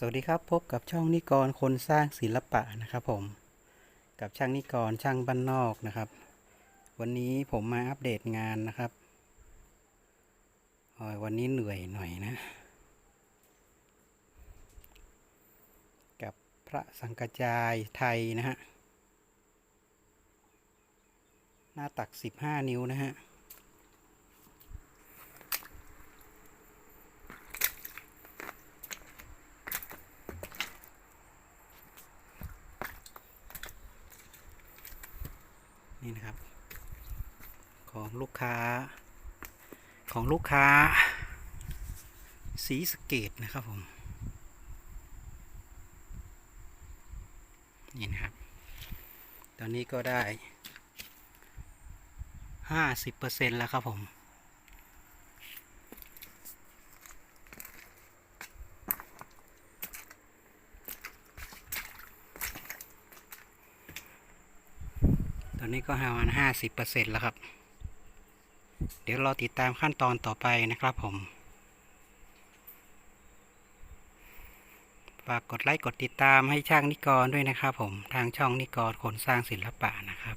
สวัสดีครับพบกับช่องนิกรคนสร้างศิลปะนะครับผมกับช่างนิกรช่างบ้านนอกนะครับ วันนี้ผมมาอัปเดตงานนะครับวันนี้เหนื่อยหน่อยนะ กับพระสังกจายไทยนะฮะหน้าตัก 15 นิ้วนะฮะ นี่นะครับ ของลูกค้า ของลูกค้า สีสเกตนะครับผม นี่นะครับ ตอนนี้ก็ได้ห้าสิบเปอร์เซ็นแล้วครับผมตอนนี้ก็ประมาณห้าสิบเปอร์เซ็นแล้วครับ เดี๋ยวเราติดตามขั้นตอนต่อไปนะครับผม ฝากกดไลค์กดติดตามให้ช่างนิกรด้วยนะครับผม ทางช่องนิกรคนสร้างศิลปะนะครับ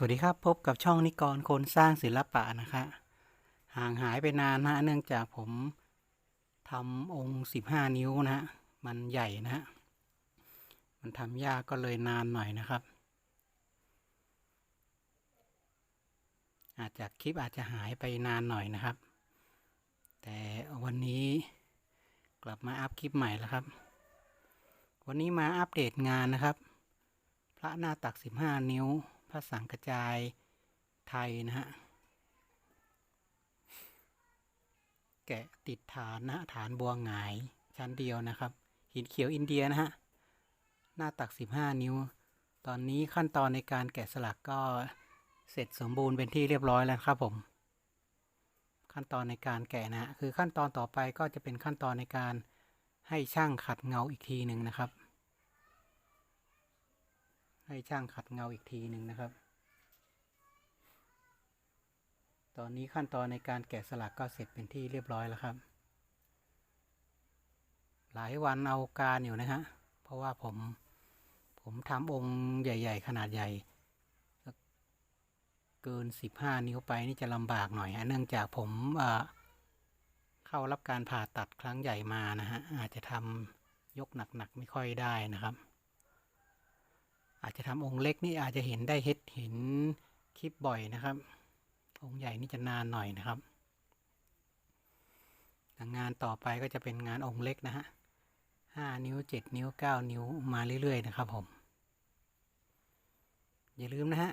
สวัสดีครับพบกับช่องนิกรคนสร้างศิลปะนะคะ ห่างหายไปนานนะฮะเนื่องจากผมทำองค์สิบห้านิ้วนะฮะมันใหญ่นะฮะมันทำยากก็เลยนานหน่อยนะครับ อาจจะคลิปอาจจะหายไปนานหน่อยนะครับ แต่วันนี้กลับมาอัพคลิปใหม่แล้วครับ วันนี้มาอัปเดตงานนะครับ พระหน้าตัก 15 นิ้ว พระสังกระจายไทยนะฮะ แกะติดฐานนะฐานบัวหงายชั้นเดียวนะครับ หินเขียวอินเดียนะฮะ หน้าตัก 15 นิ้ว ตอนนี้ขั้นตอนในการแกะสลักก็เสร็จสมบูรณ์เป็นที่เรียบร้อยแล้วครับผม ขั้นตอนในการแกะนะ คือขั้นตอนต่อไปก็จะเป็นขั้นตอนในการให้ช่างขัดเงาอีกทีหนึ่งนะครับ ให้ช่างขัดเงาอีกทีหนึ่งนะครับ ตอนนี้ขั้นตอนในการแกะสลักก็เสร็จเป็นที่เรียบร้อยแล้วครับ หลายวันเอาการอยู่นะฮะ เพราะว่าผมผมทำองค์ใหญ่ ๆ ขนาดใหญ่ เกิน 15 นิ้วไปนี่จะลำบากหน่อยฮะเนื่องจากผมเอ่อเข้ารับการผ่าตัดครั้งใหญ่มานะฮะอาจจะทำยกหนักๆไม่ค่อยได้นะครับ อาจจะทำองค์เล็กนี่อาจจะเห็นได้เห็นเห็นคลิปบ่อยนะครับ องค์ใหญ่นี่จะนานหน่อยนะครับงานต่อไปก็จะเป็นงานองค์เล็กนะฮะห้านิ้วเจ็ดนิ้วเก้านิ้วมาเรื่อยๆนะครับผม อย่าลืมนะฮะ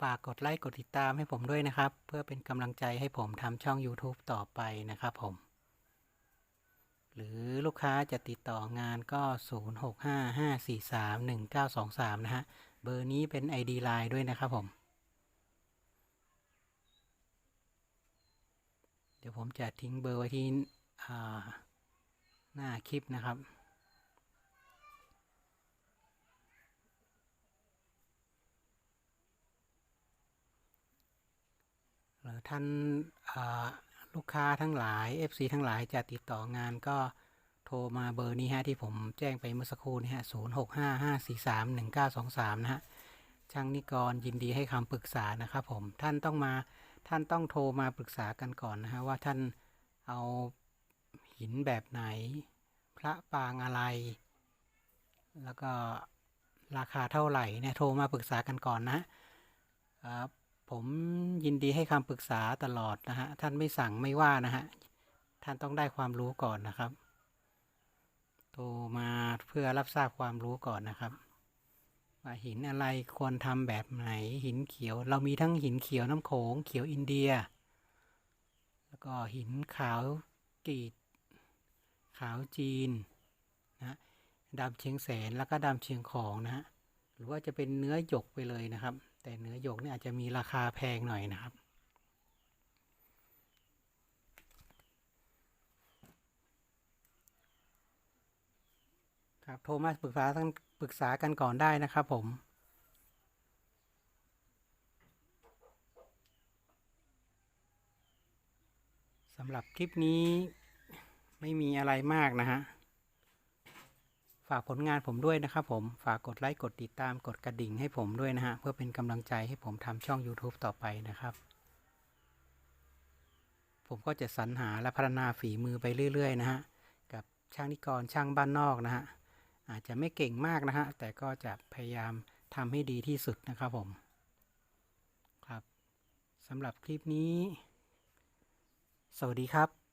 ฝากกดไลค์กดติดตามให้ผมด้วยนะครับ เพื่อเป็นกำลังใจให้ผมทำช่อง YouTube ต่อไปนะครับผม หรือลูกค้าจะติดต่องานก็ 0655431923 นะฮะ เบอร์นี้เป็น ID Line ด้วยนะครับผม เดี๋ยวผมจะทิ้งเบอร์ไว้ที่หน้าคลิปนะครับหรือท่านา ลูกค้าทั้งหลาย FC ทั้งหลายจะติดต่องานก็โทรมาเบอร์นี้ฮะที่ผมแจ้งไปเมื่อสักครู่นี้ฮะ0 6 5 5 4 3 1 9 2 3นะฮะช่างนิกรยินดีให้คำปรึกษานะครับผมท่านต้องมาท่านต้องโทรมาปรึกษากันก่อนนะฮะว่าท่านเอาหินแบบไหน พระปางอะไร แล้วก็ราคาเท่าไหร่เนี่ยโทรมาปรึกษากันก่อนนะอ่า ผมยินดีให้คำปรึกษาตลอดนะฮะ ท่านไม่สั่งไม่ว่านะฮะ ท่านต้องได้ความรู้ก่อนนะครับ โทรมาเพื่อรับทราบความรู้ก่อนนะครับ ว่าหินอะไรควรทำแบบไหน หินเขียว เรามีทั้งหินเขียวน้ำโขง เขียวอินเดีย แล้วก็หินขาวกรีด ขาวจีนนะดำเชียงแสนแล้วก็ดำเชียงของนะฮะ หรือว่าจะเป็นเนื้อหยกไปเลยนะครับ แต่เนื้อหยกเนี่ยอาจจะมีราคาแพงหน่อยนะครับ ครับโทรมาปรึกษาทั้งปรึกษากันก่อนได้นะครับผมสำหรับคลิปนี้ไม่มีอะไรมากนะฮะ ฝากผลงานผมด้วยนะครับผม ฝากกดไลค์กดติดตามกดกระดิ่งให้ผมด้วยนะฮะ เพื่อเป็นกำลังใจให้ผมทำช่อง YouTube ต่อไปนะครับ ผมก็จะสรรหาและพัฒนาฝีมือไปเรื่อย ๆ นะฮะ กับช่างนิกรช่างบ้านนอกนะฮะ อาจจะไม่เก่งมากนะฮะ แต่ก็จะพยายามทำให้ดีที่สุดนะครับผม ครับสำหรับคลิปนี้ สวัสดีครับ